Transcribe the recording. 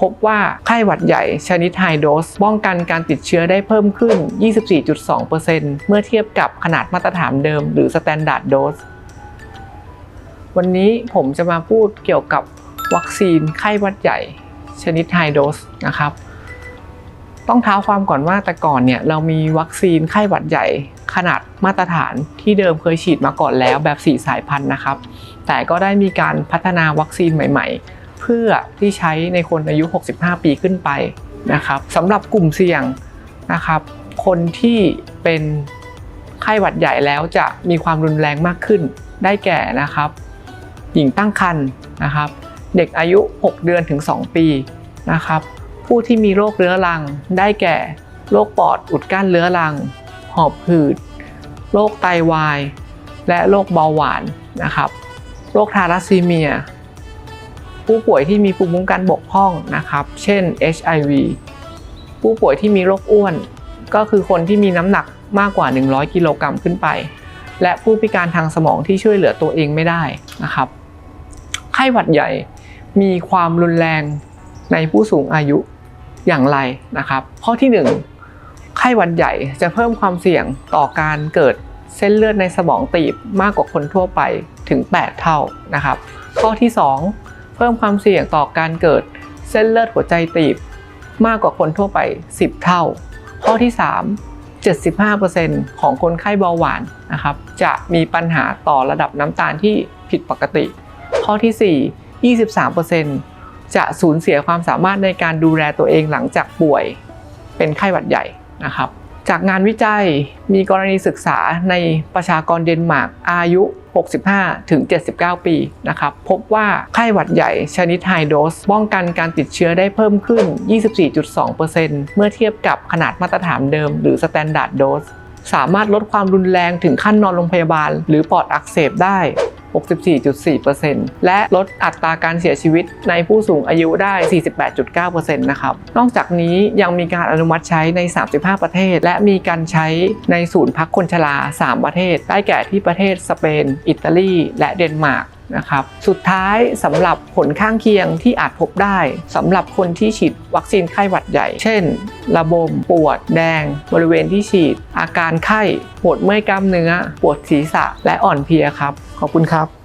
พบว่าไข้หวัดใหญ่ชนิดไฮโดสป้องกันการติดเชื้อได้เพิ่มขึ้น 24.2%เมื่อเทียบกับขนาดมาตรฐานเดิมหรือ Standard Dose วันนี้ผมจะมาพูดเกี่ยวกับวัคซีนไข้หวัดใหญ่ ชนิดไฮโดสนะครับต้องเท้าความก่อนว่าแต่ก่อนเนี่ยเรามีวัคซีนไข้หวัดใหญ่ขนาดมาตรฐานที่เดิมเคยฉีดมาก่อนแล้วแบบ 4 สายพันธุ์นะครับ แต่ก็ได้มีการพัฒนาวัคซีนใหม่ ๆ เพื่อที่ใช้ในคนอายุ 65 ปีขึ้นไปนะครับสำหรับกลุ่มเสี่ยงนะครับคนที่เป็นไข้หวัดใหญ่แล้วจะมีความรุนแรงมากขึ้น ได้แก่นะครับ หญิงตั้งครรภ์นะครับ เด็กอายุ 6 เดือนถึง 2 ปีนะครับผู้ที่มีโรคเรื้อรัง ได้แก่โรคปอดอุดกั้นเรื้อรัง หอบหืดโรคไตวาย และโรคเบาหวานนะครับโรคทาลัสซีเมีย ผู้ป่วยที่มีภูมิคุ้มกันบกพร่องนะครับ เช่น HIV ผู้ป่วยที่มีโรคอ้วน ก็คือคนที่มีน้ำหนักมากกว่า 100 กิโลกรัมขึ้นไป และผู้พิการทางสมองที่ช่วยเหลือตัวเองไม่ได้นะครับ ไข้หวัดใหญ่มีความรุนแรงในผู้สูงอายุอย่างไรนะครับ ข้อที่ 1 ไข้หวัดใหญ่จะเพิ่มความเสี่ยงต่อการเกิดเส้นเลือดในสมองตีบมากกว่าคนทั่วไปถึง 8 เท่านะครับ ข้อที่ 2 พิ่มความเสี่ยงต่อการเกิดเส้นเลือดหัวใจตีบ มากกว่าคนทั่วไป 10 เท่า ข้อที่ 3 75%ของคนไข้เบาหวานนะครับจะมีปัญหาต่อระดับน้ำตาลที่ผิดปกติ ข้อที่ 4 23%จะสูญเสียความสามารถในการดูแลตัวเองหลังจากป่วย เป็นไข้หวัดใหญ่นะครับ จากงานวิจัยมีกรณีศึกษาในประชากรเดนมาร์กอายุ 65 ถึง 79 ปีนะครับพบว่าไข้หวัดใหญ่ชนิดไฮโดสป้องกันการติดเชื้อได้เพิ่มขึ้น 24.2%เมื่อเทียบกับขนาดมาตรฐานเดิมหรือ Standard Dose สามารถลดความรุนแรงถึงขั้นนอนโรงพยาบาล หรือปอดอักเสบได้ 64.4%และลดอัตราการเสียชีวิตในผู้สูงอายุได้ 48.9%นะครับ นอกจากนี้ยังมีการอนุมัติใช้ใน 35 ประเทศ และมีการใช้ในศูนย์พักคนชรา 3 ประเทศ ได้แก่ที่ประเทศสเปน อิตาลี และเดนมาร์กนะครับสุดท้ายสำหรับผลข้างเคียงที่อาจพบได้สำหรับคนที่ฉีดวัคซีนไข้หวัดใหญ่ เช่น ระบมปวดแดง บริเวณที่ฉีด อาการไข้ปวดเมื่อยกล้ามเนื้อ ปวดศีรษะและอ่อนเพลียครับ ขอบคุณครับ